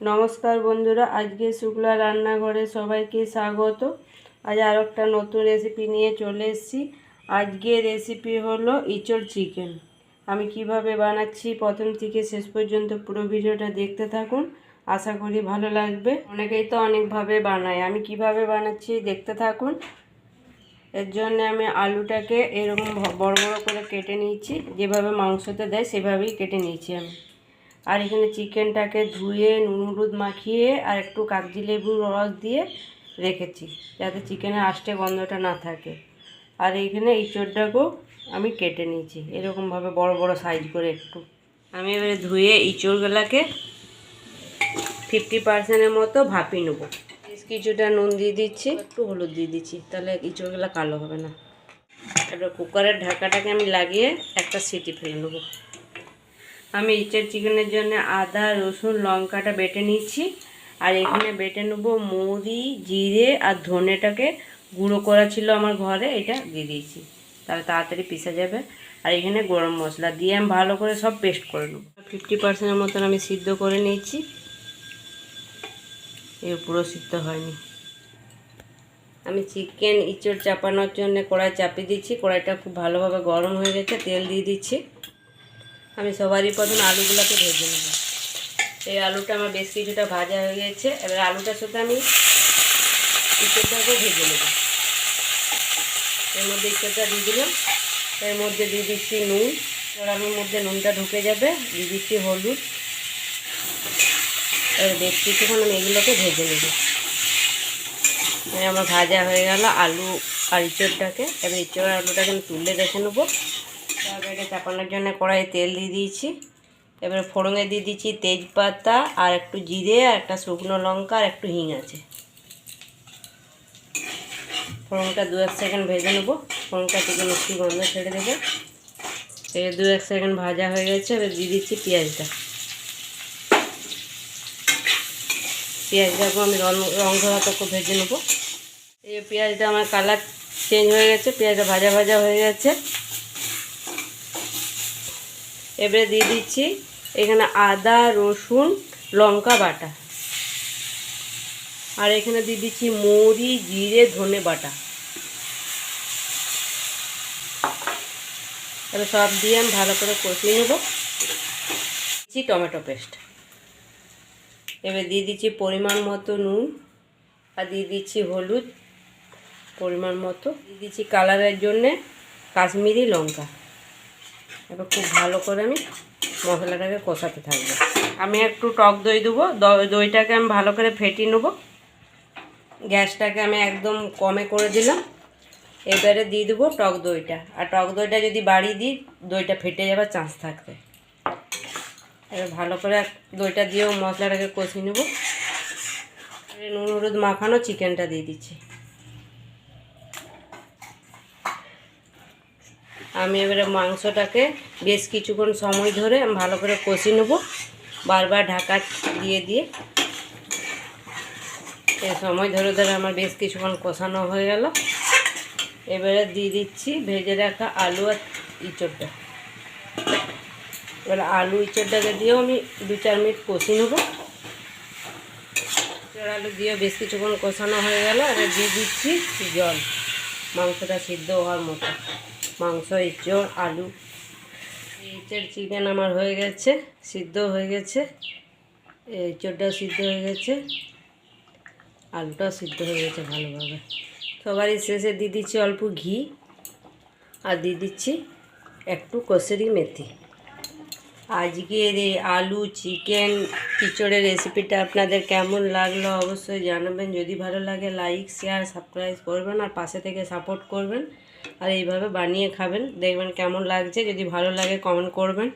নমস্কার বন্ধুরা, আজকে শুক্লা রান্নাঘরে সবাইকে স্বাগত। আজ আর একটা নতুন রেসিপি নিয়ে চলে এসেছি। আজকে রেসিপি হলো ইঁচড় চিকেন আমি কীভাবে বানাচ্ছি, প্রথম থেকে শেষ পর্যন্ত পুরো ভিডিওটা দেখতে থাকুন। আশা করি ভালো লাগবে। অনেকেই তো অনেকভাবে বানায়। আমি কীভাবে বানাচ্ছি দেখতে থাকুন। এর জন্য আমি আলুটাকে এরকম বড় বড় করে কেটে নিয়েছি। যেভাবে মাংসতে দেয়, সেভাবেই কেটে নিয়েছি আমি। আর এখানে চিকেনটাকে ধুয়ে নুন হলুদ মাখিয়ে আর একটু কাগজি লেবুর রস দিয়ে রেখেছি, যাতে চিকেনের আষ্টে গন্ধটা না থাকে। আর এইখানে ইঁচড়টাকেও আমি কেটে নিয়েছি, এরকমভাবে বড় বড় সাইজ করে একটু। আমি এবারে ধুয়ে ইঁচড়গুলোকে ফিফটি পার্সেন্টের মতো ভাপিয়ে নেব। কিছুটা নুন দিয়ে দিচ্ছি, একটু হলুদ দিয়ে দিচ্ছি, তাহলে ইঁচড়গুলো কালো হবে না। এবার কুকারের ঢাকাটাকে আমি লাগিয়ে একটা সিটি ফেলে নেব। আমি ইঁচড় চিকেনের জন্য আদা, রসুন, লঙ্কাটা বেটে নিচ্ছি। আর এখানে বেটে নেব মৌরি, জিরে আর ধনেটাকে। গুঁড়ো করা ছিল আমার ঘরে, এটা দিয়ে দিয়েছি। তাহলে তাড়াতাড়ি পিসা যাবে। আর এখানে গরম মশলা দিয়ে আমি ভালো করে সব পেস্ট করে নেব। ফিফটি পার্সেন্টের মতন আমি সিদ্ধ করে নিয়েছি। এর পুরো সিদ্ধ হয়নি। আমি চিকেন ইঁচড় চাপানোর জন্য কড়াই চাপিয়ে দিচ্ছি। কড়াইটা খুব ভালোভাবে গরম হয়ে গেছে, তেল দিয়ে দিচ্ছি। আমি সবারই প্রথম আলুগুলোকে ভেজে নেব। এই আলুটা আমার বেশ কিছুটা ভাজা হয়ে গেছে। এবার আলুটার সাথে আমি ইঁচড়টাকেও ভেজে নেব। এর মধ্যে ইঁচড়টা দিয়ে দিলাম। এর মধ্যে দিয়ে দিচ্ছি নুন। এবার আলুর মধ্যে নুনটা ঢুকে যাবে। দিয়ে দিচ্ছি হলুদ। এবার বেশ কিছুক্ষণ আমি এগুলোকে ভেজে নেব। আমার ভাজা হয়ে গেল আলু আর ইঁচড়টাকে এবার ইঁচড় আলুটাকে আমি তুলে রেখে নেব। তারপরে চাপানোর জন্য কড়াই তেল দিয়ে দিয়েছি। এবারে ফোড়নে দিয়ে দিচ্ছি তেজপাতা আর একটু জিরে আর একটা শুকনো লঙ্কা আর একটু হিং আছে। ফোড়নটা দু এক সেকেন্ড ভেজে নেব। ফোড়নটা থেকে মিষ্টি গন্ধ ছেড়ে দেবে। এই দু এক সেকেন্ড ভাজা হয়ে গেছে, এবার দিয়ে দিচ্ছি পেঁয়াজটা। পেঁয়াজটাকে আমি রং ধরাতক ভেজে নেব। এই পেঁয়াজটা আমার কালার চেঞ্জ হয়ে গেছে, পেঁয়াজটা ভাজা ভাজা হয়ে গেছে। এবারে দিয়ে দিচ্ছি এখানে আদা, রসুন, লঙ্কা বাটা। আর এখানে দিয়ে দিচ্ছি মৌরি, জিরে, ধনে বাটা। এবার সব দিয়ে আমি ভালো করে কষিয়ে নেব। দিচ্ছি টমেটো পেস্ট। এবার দিয়ে দিচ্ছি পরিমাণ মতো নুন আর দিয়ে দিচ্ছি হলুদ। পরিমাণ মতো। দিয়ে দিচ্ছি কালারের জন্যে কাশ্মীরি লঙ্কা। এবার খুব ভালো করে আমি মশলাটাকে কষাতে থাকব। আমি একটু টক দই দেবো। দইটাকে আমি ভালো করে ফেটিয়ে নেব। গ্যাসটাকে আমি একদম কমে করে দিলাম। এবারে দিয়ে দেবো টক দইটা। আর টক দইটা যদি বাড়িয়ে দিই, দইটা ফেটে যাওয়ার চান্স থাকবে। এবার ভালো করে দইটা দিয়েও মশলাটাকে কষিয়ে নেব। নুন, হলুদ মাখানো চিকেনটা দিয়ে দিচ্ছি। আমি এবারে মাংসটাকে বেশ কিছুক্ষণ সময় ধরে আমি ভালো করে কষি নেব। বারবার ঢাকা দিয়ে দিয়ে। এই সময় ধরে ধরে আমার বেশ কিছুক্ষণ কষানো হয়ে গেল। এবারে দিয়ে দিচ্ছি ভেজে রাখা আলু আর ইঁচড়টা। এবার আলু ইঁচড়টাকে দিয়েও আমি দু চার মিনিট কষি নেব। ইঁচড় আলু দিয়েও বেশ কিছুক্ষণ কষানো হয়ে গেল। এবার দিয়ে দিচ্ছি জল। মাংসটা সিদ্ধ হওয়ার মতো। মাংস এঁচড় আলু। এঁচড় চিকেন আমার হয়ে গেছে, সিদ্ধ হয়ে গেছে। এঁচড়টাও সিদ্ধ হয়ে গেছে আলুটা সিদ্ধ হয়ে গেছে ভালোভাবে। সবারই শেষে দিয়ে দিচ্ছি অল্প ঘি, আর দিয়ে দিচ্ছি একটু কসুরি মেথি। আজকের এই আলু, চিকেন খিচুড়ির রেসিপিটা আপনাদের কেমন লাগল অবশ্যই জানাবেন। যদি ভালো লাগে, লাইক, শেয়ার, সাবস্ক্রাইব করবেন আর পাশে থেকে সাপোর্ট করবেন। আর এইভাবে বানিয়ে খাবেন, দেখবেন কেমন লাগছে। যদি ভালো লাগে, কমেন্ট করবেন।